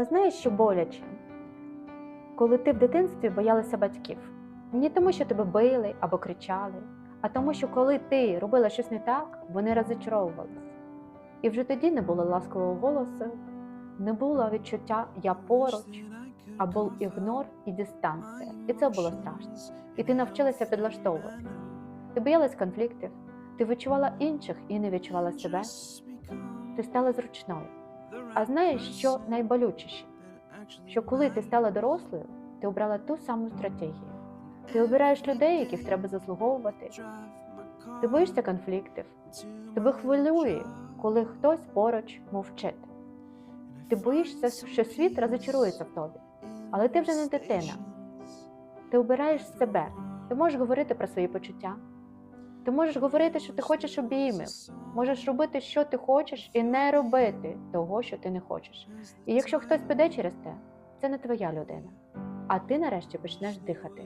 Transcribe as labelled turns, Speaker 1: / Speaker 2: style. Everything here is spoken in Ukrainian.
Speaker 1: А знаєш, що боляче? Коли ти в дитинстві боялася батьків. Не тому, що тебе били або кричали, а тому, що коли ти робила щось не так, вони розочаровувалися. І вже тоді не було ласкового голосу, не було відчуття я поруч, а був ігнор і дистанція. І це було страшно. І ти навчилася підлаштовувати. Ти боялась конфліктів, ти відчувала інших і не відчувала себе. Ти стала зручною. А знаєш, що найболючіше? Що коли ти стала дорослою, ти обрала ту саму стратегію. Ти обираєш людей, яких треба заслуговувати. Ти боїшся конфліктів. Тебе хвилює, коли хтось поруч мовчить. Ти боїшся, що світ розочарується в тобі. Але ти вже не дитина. Ти обираєш себе. Ти можеш говорити про свої почуття. Ти можеш говорити, що ти хочеш обіймів. Можеш робити, що ти хочеш, і не робити того, що ти не хочеш. І якщо хтось піде через те, це не твоя людина. А ти нарешті почнеш дихати.